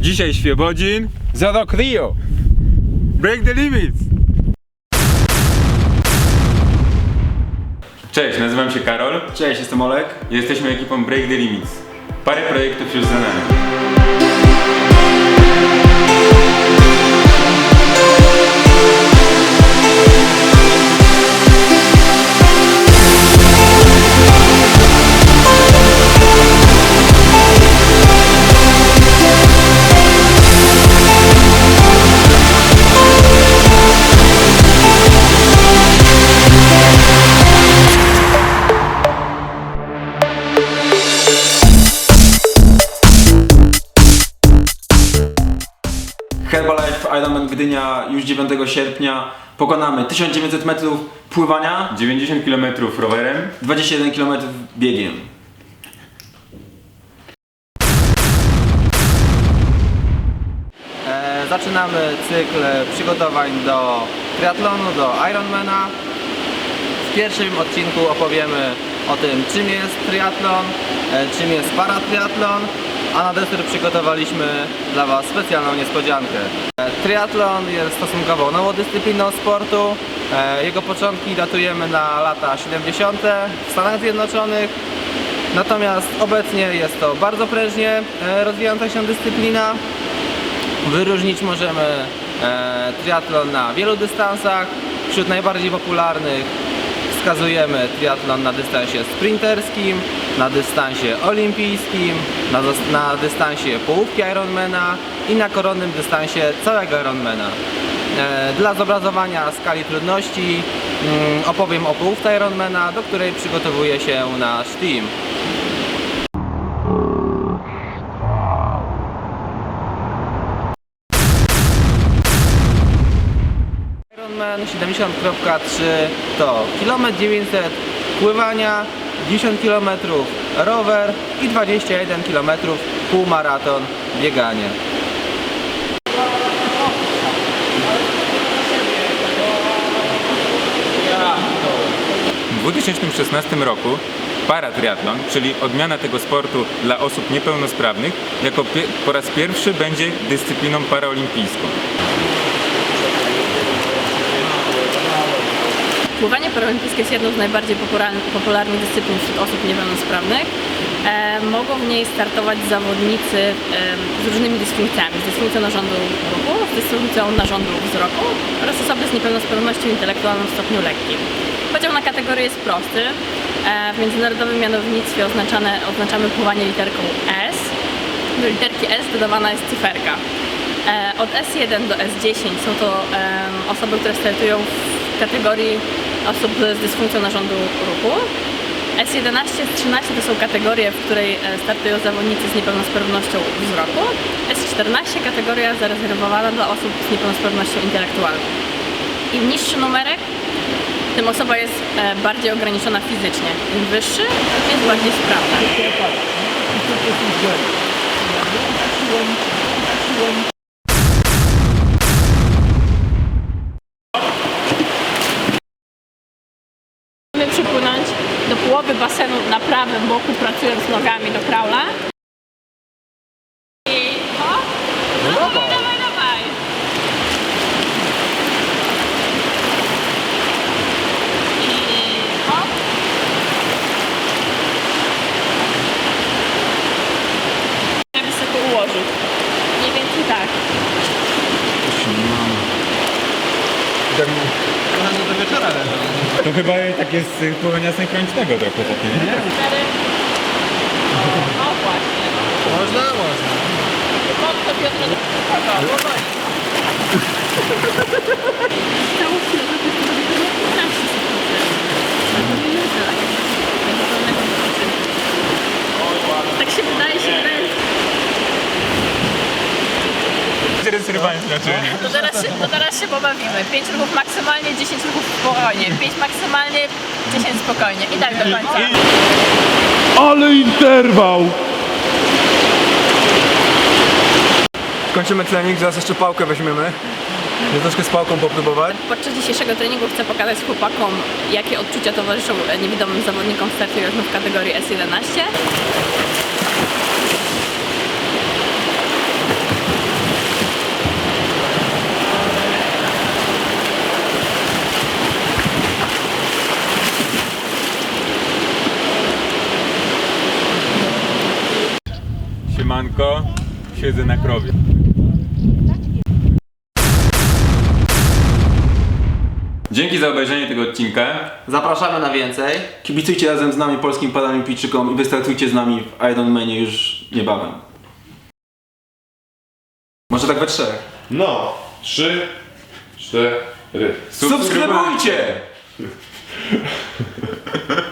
Dzisiaj Świebodzin. Za rok Rio! Break the limits! Cześć, nazywam się Karol. Cześć, jestem Olek. Jesteśmy ekipą Break the Limits. Parę projektów już za nami. Herbalife Ironman Gdynia już 9 sierpnia. Pokonamy 1900 metrów pływania, 90 km rowerem. 21 km biegiem. E, zaczynamy cykl przygotowań do triatlonu, do Ironmana. W pierwszym odcinku opowiemy o tym, czym jest triatlon, e, czym jest paratriatlon, a na deser przygotowaliśmy dla Was specjalną niespodziankę. E, triatlon jest stosunkowo nową dyscypliną sportu. E, jego początki datujemy na lata 70. w Stanach Zjednoczonych. Natomiast obecnie jest to bardzo prężnie e, rozwijająca się dyscyplina. Wyróżnić możemy triatlon na wielu dystansach. Wśród najbardziej popularnych wskazujemy triatlon na dystansie sprinterskim, na dystansie olimpijskim, na, na dystansie połówki Ironmana i na koronnym dystansie całego Ironmana. E, dla zobrazowania skali trudności mm, opowiem o połówce Ironmana, do której przygotowuje się nasz team. Ironman 70.3 to kilometr 900 pływania, 10 km rower i 21 km półmaraton bieganie. W 2016 roku paratriatlon, czyli odmiana tego sportu dla osób niepełnosprawnych, jako po raz pierwszy będzie dyscypliną paraolimpijską. Pływanie paraolimpijskie jest jedną z najbardziej popular- popularnych dyscyplin wśród osób niepełnosprawnych. E, mogą w niej startować zawodnicy e, z różnymi dysfunkcjami, z dysfunkcją narządu ruchu, z dysfunkcją narządu wzroku oraz osoby z niepełnosprawnością intelektualną w stopniu lekkim. Podział na kategorie jest prosty. E, w międzynarodowym mianownictwie oznaczane, oznaczamy pływanie literką S. Do literki S dodawana jest cyferka. Od S1 do S10 są to osoby, które startują w kategorii osób z dysfunkcją narządu ruchu. S11, S13 to są kategorie, w której e, startują zawodnicy z niepełnosprawnością wzroku. S14 kategoria zarezerwowana dla osób z niepełnosprawnością intelektualną. Im niższy numerek, tym osoba jest e, bardziej ograniczona fizycznie. Im wyższy, tym jest bardziej sprawna. To chyba tak jest pływania synchronicznego trochę takie, nie? Cztery. O, właśnie. Można? Można. Mocno Piotr. Spoko, powoli. Całą chwilę to jest to będzie 15 sekund. Minuta. Tego pełnego wypoczynku. Tak się wydaje, się wydaje. Rozrywanie znaczenie. To teraz, się, to teraz się pobawimy. 5 ruchów maksymalnie, 10 ruchów spokojnie. 5 maksymalnie, 10 spokojnie. I tak do końca. Ale interwał! Kończymy trening, zaraz jeszcze pałkę weźmiemy. Żeby troszkę z pałką popróbować. Podczas dzisiejszego treningu chcę pokazać chłopakom, jakie odczucia towarzyszą niewidomym zawodnikom startującym w kategorii S11. Siemanko, siedzę na krowie. Dzięki za obejrzenie tego odcinka. Zapraszamy na więcej. Kibicujcie razem z nami polskim paralimpijczykom i wystartujcie z nami w Ironmanie już niebawem. Może tak we trzech. No, trzy, cztery. Subskrybujcie!